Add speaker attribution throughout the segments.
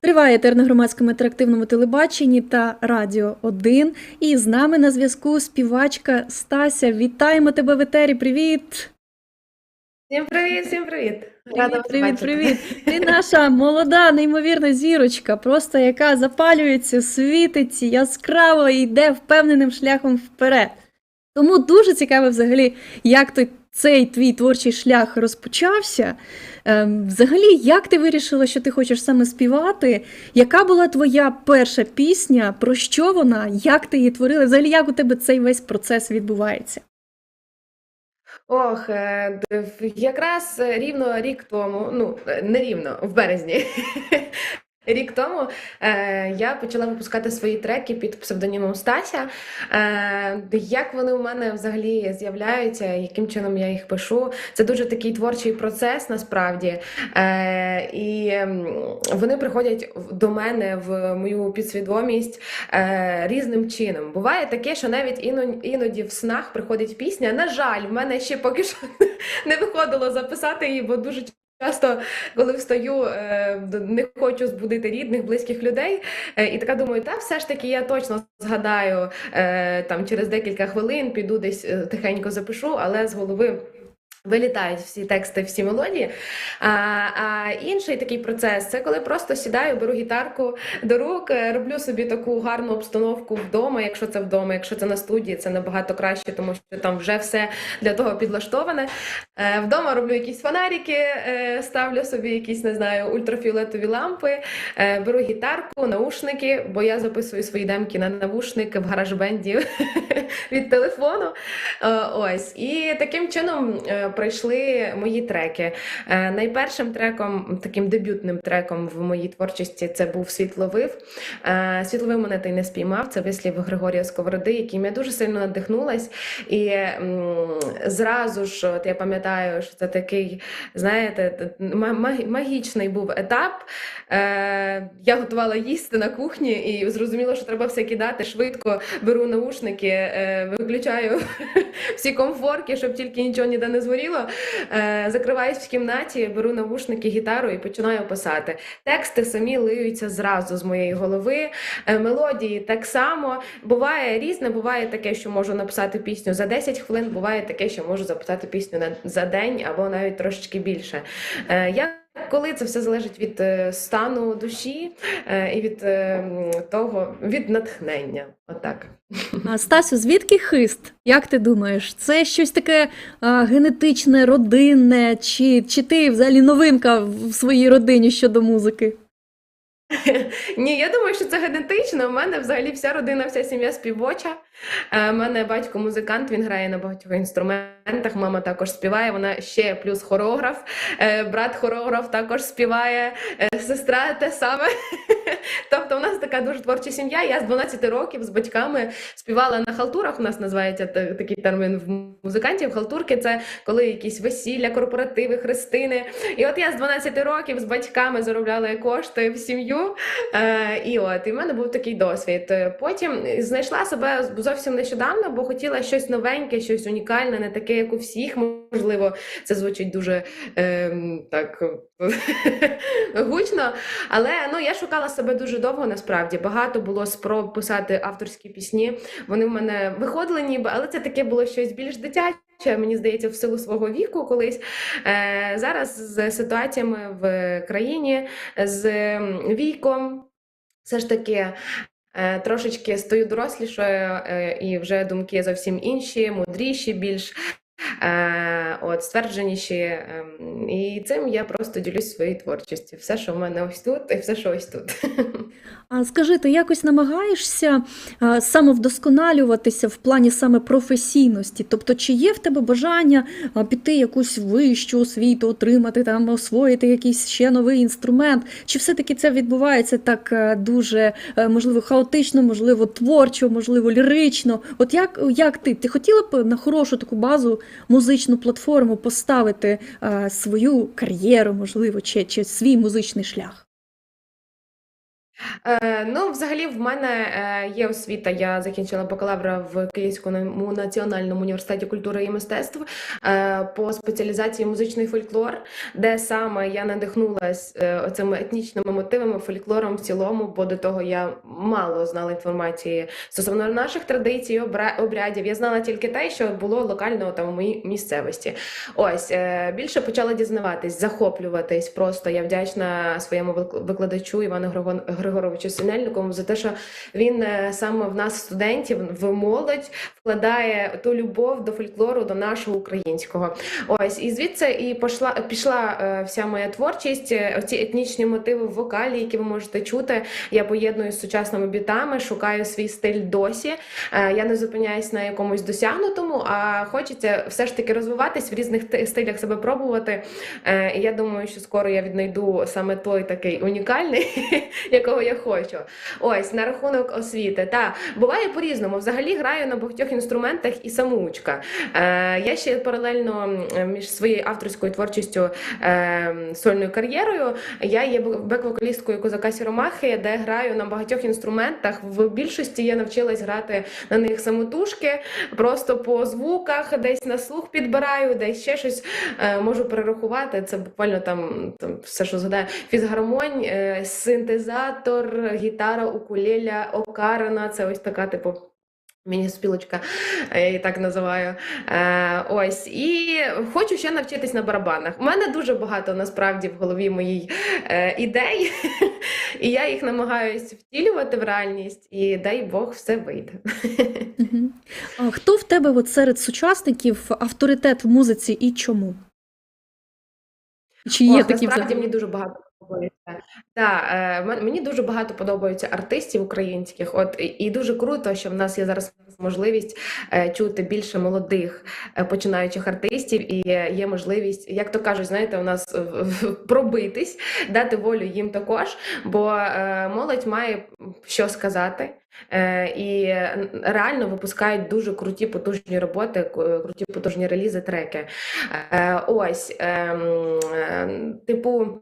Speaker 1: Триває етер на громадському інтерактивному телебаченні та Радіо 1. І з нами на зв'язку співачка Стася. Вітаємо тебе в етері. Привіт!
Speaker 2: Всім привіт, всім привіт. Рада
Speaker 1: привіт, привіт! Ти наша молода, неймовірна зірочка, просто яка запалюється, світить яскраво і йде впевненим шляхом вперед. Тому дуже цікаво взагалі, як той, цей твій творчий шлях розпочався. Ем, взагалі, як ти вирішила, що ти хочеш саме співати? Яка була твоя перша пісня? Про що вона? Як ти її творила? Взагалі, як у тебе цей весь процес відбувається?
Speaker 2: Ох, е, якраз рівно рік тому, ну е, не рівно, в березні. Рік тому е, я почала випускати свої треки під псевдонімом Стася. Е, як вони у мене взагалі з'являються, яким чином я їх пишу? Це дуже такий творчий процес насправді. Е, і вони приходять до мене в мою підсвідомість е, різним чином. Буває таке, що навіть іно- іноді в снах приходить пісня. На жаль, в мене ще поки що не виходило записати її, бо дуже часто, коли встаю, е, не хочу збудити рідних, близьких людей. Е, І така думаю, та все ж таки я точно згадаю е, там через декілька хвилин, піду десь тихенько запишу, але з голови. Вилітають всі тексти, всі мелодії. А, а інший такий процес це коли просто сідаю, беру гітарку до рук, е, роблю собі таку гарну обстановку вдома, якщо це вдома, якщо це на студії, це набагато краще, тому що там вже все для того підлаштоване. Е, Вдома роблю якісь фонарики, е, ставлю собі якісь, не знаю, ультрафіолетові лампи, беру гітарку, наушники, бо я записую свої демки на навушник в гараж-бенді від телефону. Ось. І таким чином пройшли мої треки. Е, Найпершим треком, таким дебютним треком в моїй творчості це був Світловив. Е, Світловив мене ти не спіймав. Це вислів Григорія Сковороди, яким я дуже сильно надихнулась. І зразу ж, от я пам'ятаю, що це такий, знаєте, магічний був етап. Е, Я готувала їсти на кухні і зрозуміла, що треба все кидати швидко. Беру наушники, виключаю всі комфорки, щоб тільки нічого ніде не згоріло. Е, Закриваюсь в кімнаті, беру навушники, гітару і починаю писати. Тексти самі лиються зразу з моєї голови. Е, Мелодії так само. Буває різне, буває таке, що можу написати пісню за 10 хвилин, буває таке, що можу записати пісню за день або навіть трошечки більше. Е, Я коли це все залежить від е, стану душі е, і від е, того, від натхнення. Отак.
Speaker 1: А, Стасю, звідки хист? Як ти думаєш? Це щось таке генетичне, родинне, чи, чи ти взагалі новинка в своїй родині щодо музики?
Speaker 2: Ні, я думаю, що це генетично. У мене взагалі вся родина, вся сім'я співоча. У мене батько музикант, він грає на багатьох інструментах. Мама також співає. Вона ще плюс хореограф. Е, Брат хореограф також співає, е, сестра те саме. Тобто, у нас така дуже творча сім'я. Я з 12 років з батьками співала на халтурах. У нас називається такий термін в музикантів. Халтурки це коли якісь весілля, корпоративи, хрестини. І от я з 12 років з батьками заробляла кошти в сім'ю. Е, і от і в мене був такий досвід. Е, Потім знайшла себе зовсім нещодавно, бо хотіла щось новеньке, щось унікальне, не таке, як у всіх. Можливо, це звучить дуже е, так гучно. Але ну я шукала себе дуже довго. Насправді багато було спроб писати авторські пісні. Вони в мене виходили, ніби, але це таке було щось більш дитяче. Мені здається, в силу свого віку колись е, зараз з ситуаціями в країні, з віком, все ж таки. е, Трошечки стою дорослішою, е, і вже думки зовсім інші, мудріші, більш от, ствердженіші. ем, І цим я просто ділюсь своєю творчістю. Все, що в мене ось тут, і все, що ось тут.
Speaker 1: А скажи, ти якось намагаєшся самовдосконалюватися в плані саме професійності? Тобто, чи є в тебе бажання піти якусь вищу освіту, отримати там, освоїти якийсь ще новий інструмент? Чи все-таки це відбувається так е, дуже е, можливо хаотично, можливо, творчо, можливо, лірично? От як, як ти? Ти хотіла б на хорошу таку базу, музичну платформу поставити е, свою кар'єру, можливо, чи, чи свій музичний шлях?
Speaker 2: Е, ну, взагалі, в мене е, є освіта. Я закінчила бакалавра в Київському національному університеті культури і мистецтв е, по спеціалізації музичний фольклор, де саме я надихнулась е, оцими етнічними мотивами, фольклором в цілому, бо до того я мало знала інформації стосовно наших традицій, обрядів. Я знала тільки те, що було локально там у моїй місцевості. Ось більше почала дізнаватись, захоплюватись. Просто я вдячна своєму викладачу Івану Григон- Григоровичу Синельникову за те, що він е, саме в нас, студентів, в молодь вкладає ту любов до фольклору, до нашого українського. Ось і звідси і пішла пішла е, вся моя творчість. е, Оці етнічні мотиви в вокалі, які ви можете чути. Я поєдную з сучасними бітами, шукаю свій стиль досі. Я не зупиняюсь на якомусь досягнутому, а хочеться все ж таки розвиватись в різних стилях себе пробувати. Я думаю, що скоро я віднайду саме той такий унікальний, якого я хочу. Ось на рахунок освіти. Та буває по-різному. Взагалі граю на багатьох інструментах і самоучка. Е, Я ще паралельно між своєю авторською творчістю е, сольною кар'єрою. Я є бек-вокалісткою козака Сіромахи, де граю на багатьох інструментах. В більшості я навчилась грати на них самотужки, просто по звуках, десь на слух підбираю, десь ще щось е, можу перерахувати. Це буквально там, там все, що згадаю. Фізгармонь, е, синтезатор, гітара, укулеля, окарина. Це ось така, типу. Міні-спілочка, я її так називаю. Е, ось. І хочу ще навчитись на барабанах. У мене дуже багато насправді в голові моїй е, ідей, і я їх намагаюся втілювати в реальність, і дай Бог все вийде.
Speaker 1: А хто в тебе от серед сучасників авторитет в музиці і чому? Чи є
Speaker 2: Ох,
Speaker 1: такі
Speaker 2: насправді
Speaker 1: взагалі?
Speaker 2: мені дуже багато подобається. Да, е, мені дуже багато подобаються артистів українських. От і, дуже круто, що в нас є зараз можливість е, чути більше молодих е, починаючих артистів, і є можливість, як то кажуть, знаєте, у нас пробитись, дати волю їм також. Бо молодь має що сказати. І реально випускають дуже круті потужні роботи, круті потужні релізи, треки. Ось, ем, типу,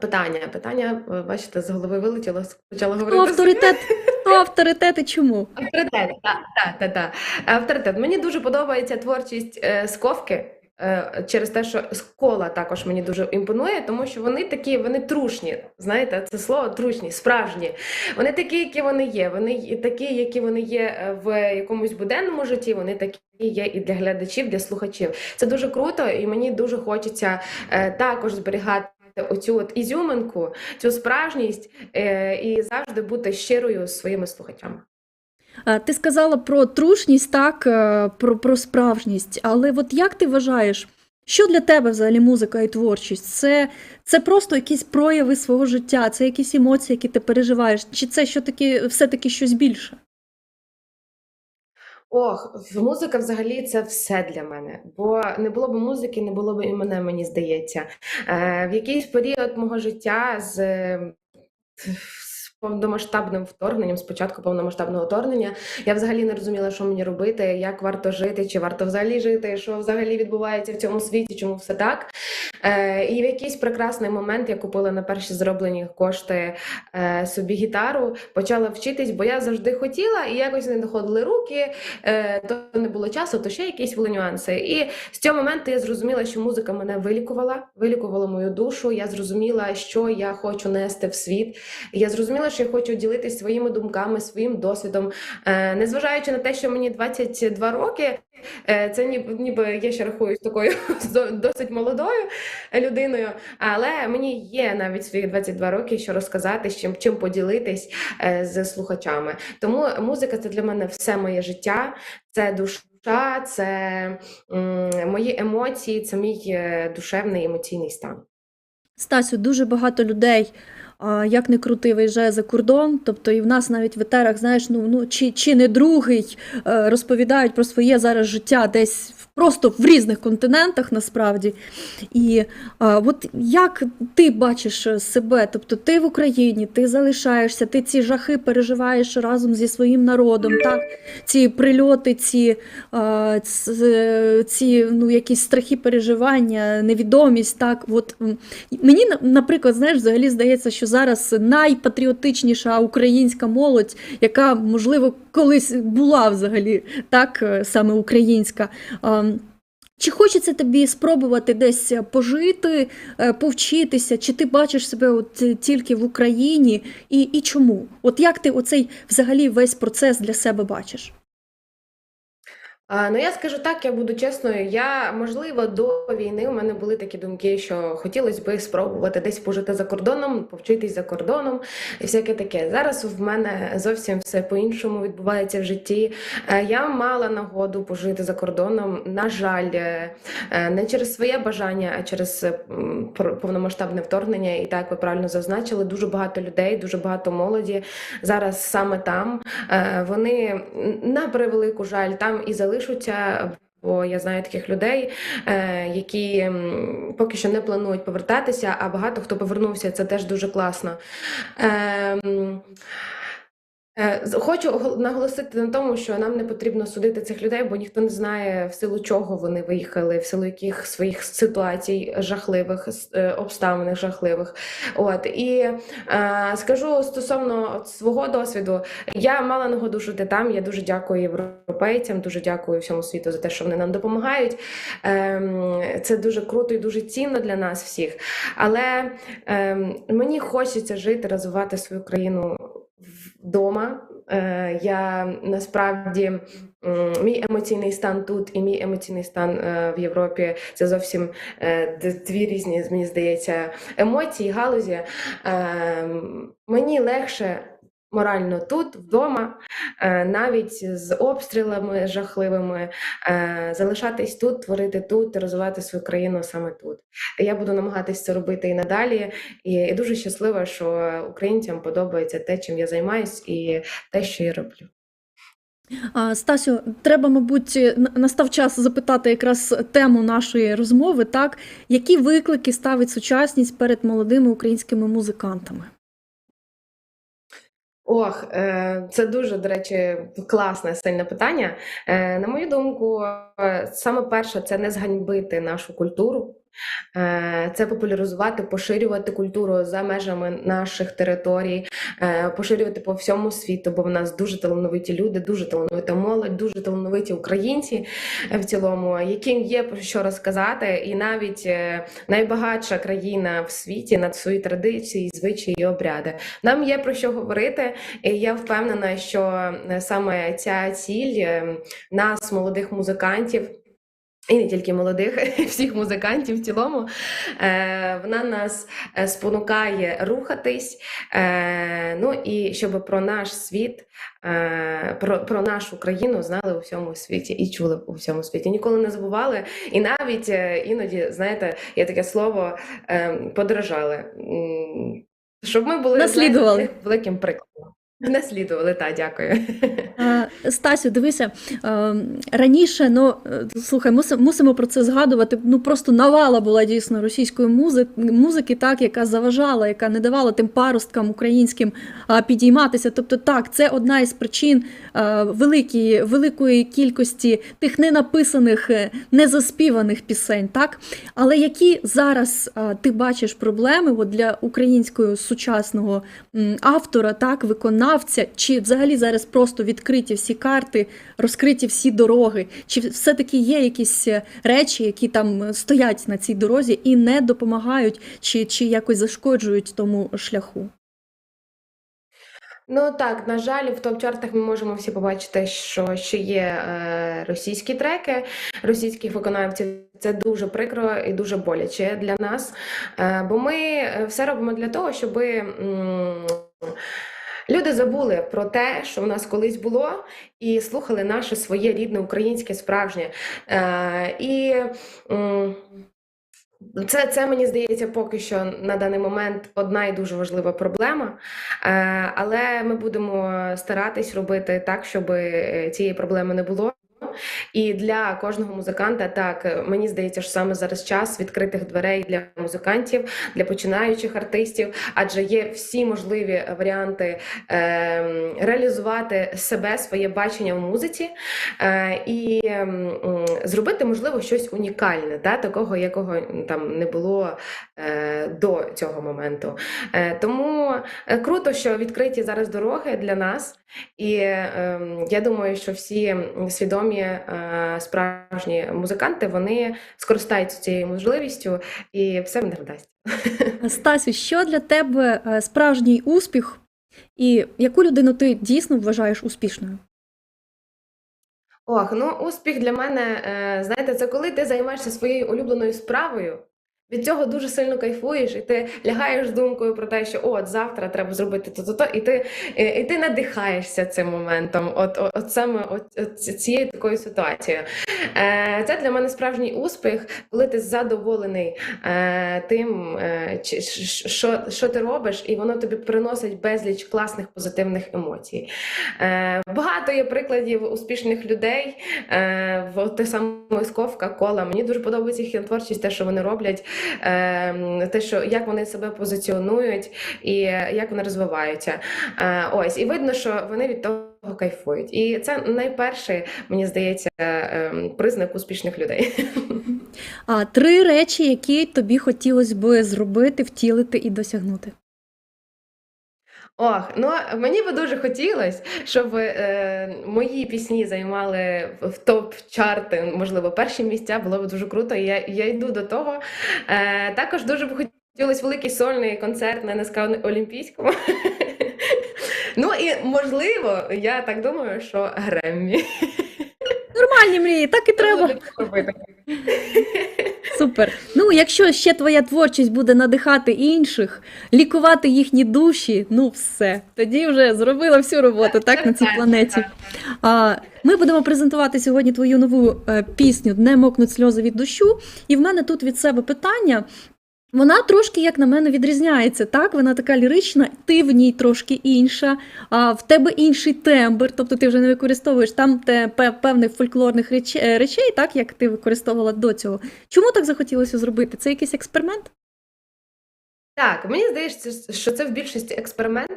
Speaker 2: питання. Питання, е, бачите, з голови вилетіло, почала
Speaker 1: Хто
Speaker 2: говорити.
Speaker 1: авторитет? Хто авторитет і чому?
Speaker 2: Авторитет, так, так, так, так. Авторитет. Мені дуже подобається творчість е, Сковки. е, Через те, що скола також мені дуже імпонує, тому що вони такі, вони трушні. Знаєте, це слово трушні, справжні. Вони такі, які вони є. Вони такі, які вони є е, в якомусь буденному житті. Вони такі є і для глядачів, для слухачів. Це дуже круто, і мені дуже хочеться е, також зберігати. Оцю от ізюминку, цю справжність е, і завжди бути щирою з своїми слухачами.
Speaker 1: Ти сказала про трушність, так, е, про, про справжність. Але от як ти вважаєш, що для тебе взагалі музика і творчість? Це, це просто якісь прояви свого життя, це якісь емоції, які ти переживаєш, чи це що таки, щось більше?
Speaker 2: Ох, музика взагалі це все для мене. Бо не було б музики, не було б і мене, мені здається. Е, в якийсь період мого життя з повномасштабним вторгненням, спочатку повномасштабного вторгнення, я взагалі не розуміла, що мені робити, як варто жити, чи варто взагалі жити, що взагалі відбувається в цьому світі, чому все так. Е, і в якийсь прекрасний момент я купила на перші зроблені кошти е, собі гітару, почала вчитись, бо я завжди хотіла, і якось не доходили руки, е, то не було часу, то ще якісь були нюанси. І з цього моменту я зрозуміла, що музика мене вилікувала, вилікувала мою душу. Я зрозуміла, що я хочу нести в світ. Я зрозуміла, що я хочу ділитися своїми думками, своїм досвідом. Е, незважаючи на те, що мені 22 роки, е, це ніби, ніби я ще рахуюсь такою досить молодою людиною, але мені є навіть свої 22 роки, що розказати, чим, чим поділитись е, з слухачами. Тому музика це для мене все моє життя, це душа, це мої емоції, це мій душевний емоційний стан.
Speaker 1: Стасю, дуже багато людей, як не крути, виїжджає за кордон. Тобто і в нас навіть в етерах, знаєш, ну, ну чи, чи не другий е, розповідають про своє зараз життя десь просто в різних континентах насправді. І а, от як ти бачиш е, себе? Тобто ти в Україні, ти залишаєшся, ти ці жахи переживаєш разом зі своїм народом, так? ці прильоти, ці, а, ці ну, якісь страхи переживання, невідомість. Так? От, Мені, наприклад, знаєш, взагалі здається, що зараз найпатріотичніша українська молодь, яка, можливо, колись була взагалі так, е, саме українська. Ем, Чи хочеться тобі спробувати десь пожити, е, повчитися, чи ти бачиш себе от тільки в Україні, і, і чому? От як ти оцей взагалі весь процес для себе бачиш?
Speaker 2: Ну я скажу так, я буду чесною. Я можливо до війни у мене були такі думки, що хотілося би спробувати десь пожити за кордоном, повчитись за кордоном і всяке таке. Зараз в мене зовсім все по-іншому відбувається в житті. Е, Я мала нагоду пожити за кордоном. На жаль, е, е, не через своє бажання, а через повномасштабне вторгнення. І так ви правильно зазначили, дуже багато людей, дуже багато молоді зараз саме там. Вони на превелику жаль там і залишаться. Бо я знаю таких людей, е, які поки що не планують повертатися, а багато хто повернувся. Це теж дуже класно. Е, Хочу наголосити на тому, що нам не потрібно судити цих людей, бо ніхто не знає в силу чого вони виїхали, в силу яких своїх ситуацій жахливих, е, обставин жахливих. От і е, скажу стосовно свого досвіду, я мала нагоду жити там. Я дуже дякую європейцям, дуже дякую всьому світу за те, що вони нам допомагають. Ем, Це дуже круто і дуже цінно для нас всіх. Але ем, мені хочеться жити, розвивати свою країну вдома. Е, Я насправді мій емоційний стан тут і мій емоційний стан е, в Європі це зовсім е, дві різні, мені здається, емоції, галузі. Е, Мені легше морально тут, вдома, е, навіть з обстрілами жахливими, е, залишатись тут, творити тут, розвивати свою країну саме тут. Я буду намагатись це робити і надалі. І, і дуже щаслива, що українцям подобається те, чим я займаюсь, і те, що я роблю.
Speaker 1: Стасю, треба, мабуть, настав час запитати якраз тему нашої розмови, так? Які виклики ставить сучасність перед молодими українськими музикантами?
Speaker 2: Ох, е, це дуже, до речі, класне сильне питання. Е, На мою думку, е, саме перше це не зганьбити нашу культуру, це популяризувати, поширювати культуру за межами наших територій, е, поширювати по всьому світу, бо в нас дуже талановиті люди, дуже талановита молодь, дуже талановиті українці е, в цілому, яким є про що розказати, і навіть е, найбагатша країна в світі над свої традиції, звичаї і обряди. Нам є про що говорити, і я впевнена, що е, саме ця ціль е, нас, молодих музикантів. І не тільки молодих, всіх музикантів в цілому, е, вона нас е, спонукає рухатись. Е, ну і щоб про наш світ, про, про нашу країну знали у всьому світі і чули у всьому світі. Ніколи не забували. І навіть іноді, знаєте, є таке слово подражали. Щоб ми були знаєте, великим прикладом. Наслідували, так, дякую.
Speaker 1: А, Стасю, дивися, е, раніше, ну е, слухай, мусимо про це згадувати. Ну просто навала була дійсно російської музи- музики, так, яка заважала, яка не давала тим паросткам українським підійматися. Тобто, так, це одна із причин е, великої, великої кількості тих ненаписаних, незаспіваних пісень, так. Але які зараз ти бачиш проблеми от для українського сучасного автора, так, виконавця, чи взагалі зараз просто відкриті всі карти, розкриті всі дороги, чи все-таки є якісь е, речі, які там е, стоять на цій дорозі і не допомагають, чи, чи якось зашкоджують тому шляху?
Speaker 2: Ну так, на жаль, в топ-чартах ми можемо всі побачити, що ще є е, російські треки російських виконавців. Це дуже прикро і дуже боляче для нас. Е, бо ми е, все робимо для того, щоб люди забули про те, що в нас колись було, і слухали наше своє рідне українське справжнє. Е, і це, це мені здається, поки що на даний момент одна і дуже важлива проблема. Е, Але ми будемо старатись робити так, щоб е, цієї проблеми не було. І для кожного музиканта, так е, мені здається, що саме зараз час відкритих дверей для музикантів, для починаючих артистів, адже є всі можливі варіанти е, реалізувати себе, своє бачення в музиці е, і м, зробити, можливо, щось унікальне, та, такого, якого там не було е, до цього моменту. Е, тому е, круто, що відкриті зараз дороги для нас. І е, я думаю, що всі свідомі е, справжні музиканти вони скористаються цією можливістю і все не вдасться.
Speaker 1: Стасю, що для тебе е, справжній успіх, і яку людину ти дійсно вважаєш успішною?
Speaker 2: Ох, ну успіх для мене, е, знаєте, це коли ти займаєшся своєю улюбленою справою. Від цього дуже сильно кайфуєш, і ти лягаєш з думкою про те, що от завтра треба зробити то-то-то, і ти, е, і ти надихаєшся цим моментом, от, от, от саме от, от цією такою ситуацією. Е, Це для мене справжній успіх, коли ти задоволений е, тим, е, що, що ти робиш, і воно тобі приносить безліч класних позитивних емоцій. Е, Багато є прикладів успішних людей. Е, те саме Сковка, кола. Мені дуже подобається їхня творчість, те, що вони роблять, те, що як вони себе позиціонують і як вони розвиваються. Е, ось, і видно, що вони від того кайфують. І це найперший, мені здається, е, признак успішних людей.
Speaker 1: А три речі, які тобі хотілося би зробити, втілити і досягнути.
Speaker 2: Ох, ну мені би дуже хотілося, щоб е, мої пісні займали в топ-чарти, можливо, перші місця. Було б дуже круто. І я, я йду до того. Е, також дуже б хотілося великий сольний концерт на НСК Олімпійському. Ну і можливо, я так думаю, що Греммі.
Speaker 1: Нормальні мрії, так і треба. Супер. Ну, якщо ще твоя творчість буде надихати інших, лікувати їхні душі, ну все. Тоді вже зробила всю роботу, так, на цій планеті. А, ми будемо презентувати сьогодні твою нову е, пісню Не мокнуть сльози від дощу. І в мене тут від себе питання. Вона трошки, як на мене, відрізняється. Так, вона така лірична, ти в ній трошки інша, а в тебе інший тембр, тобто ти вже не використовуєш там те пе- певних фольклорних реч- речей, так як ти використовувала до цього. Чому так захотілося зробити? Це якийсь експеримент?
Speaker 2: Так, мені здається, що це в більшості експеримент.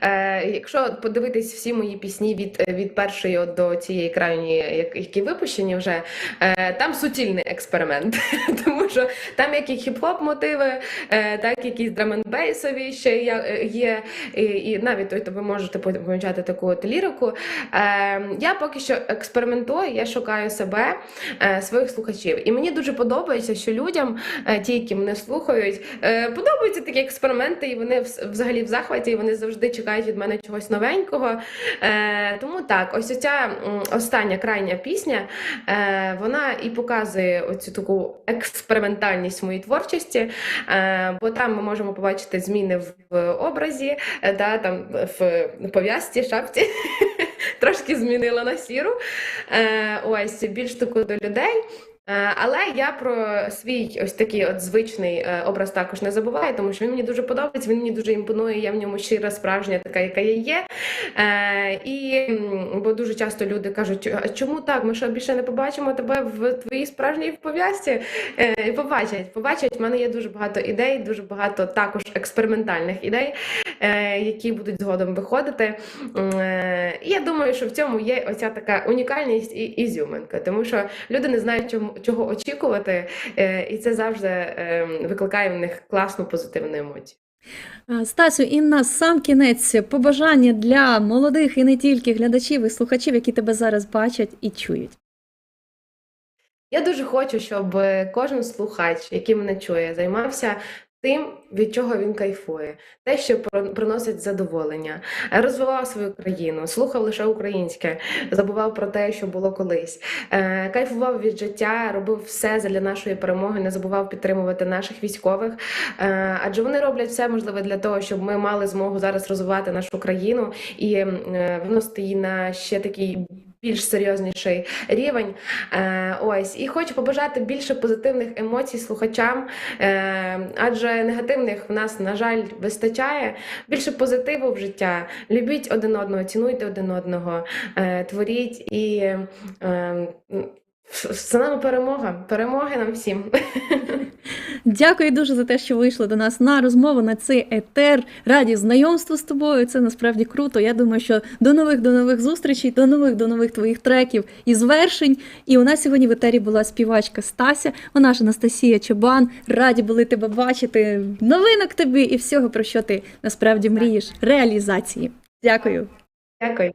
Speaker 2: Е, якщо подивитись всі мої пісні від, від першої до цієї крайньої, які випущені вже, е, там суцільний експеримент. Тому що там як і хіп-хоп мотиви, е, так якісь драменбейсові ще є, е, і, і навіть ой, то ви можете помічати таку от лірику. Е, я поки що експериментую, я шукаю себе, е, своїх слухачів. І мені дуже подобається, що людям, е, ті, які мене слухають, е, подобаються такі експерименти, і вони взагалі в захваті, і вони завжди чекають від мене чогось новенького. Е, тому так, ось оця м, остання крайня пісня, е, вона і показує оцю таку експериментальність моїй творчості, е, бо там ми можемо побачити зміни в образі, е, да, там в пов'язці, шапці. Трошки змінила на сіру. Е, ось більш таку до людей. Е, Але я про свій ось такий от звичний е, образ також не забуваю, тому що він мені дуже подобається, він мені дуже імпонує, я в ньому щира, справжня, така, яка я є. Е, І бо дуже часто люди кажуть, а чому так? Ми що більше не побачимо тебе в твоїй справжній пов'язці? І побачать, побачать. В мене є дуже багато ідей, дуже багато також експериментальних ідей, які будуть згодом виходити. І я думаю, що в цьому є оця така унікальність і ізюминка, тому що люди не знають, чому чого очікувати, е, і це завжди е, викликає в них класну позитивну емоцію.
Speaker 1: Е, Стасю, і на сам кінець побажання для молодих і не тільки глядачів і слухачів, які тебе зараз бачать і чують.
Speaker 2: Я дуже хочу, щоб кожен слухач, який мене чує, займався тим, від чого він кайфує, те, що приносить задоволення, розвивав свою країну, слухав лише українське, забував про те, що було колись, е, кайфував від життя, робив все для нашої перемоги, не забував підтримувати наших військових, е, адже вони роблять все можливе для того, щоб ми мали змогу зараз розвивати нашу країну і е, виносити її на ще такий більш серйозніший рівень. Е, ось і хочу побажати більше позитивних емоцій слухачам, е, адже негативних в нас, на жаль, вистачає. Більше позитиву в життя. Любіть один одного, цінуйте один одного, е, творіть і за нами перемога. Перемоги нам всім.
Speaker 1: Дякую дуже за те, що вийшли до нас на розмову на цей етер. Раді знайомству з тобою. Це насправді круто. Я думаю, що до нових до нових зустрічей, до нових до нових твоїх треків і звершень. І у нас сьогодні в етері була співачка Стася. Вона ж Анастасія Чобан. Раді були тебе бачити. Новинок тобі і всього, про що ти насправді мрієш. Реалізації. Дякую.
Speaker 2: Дякую.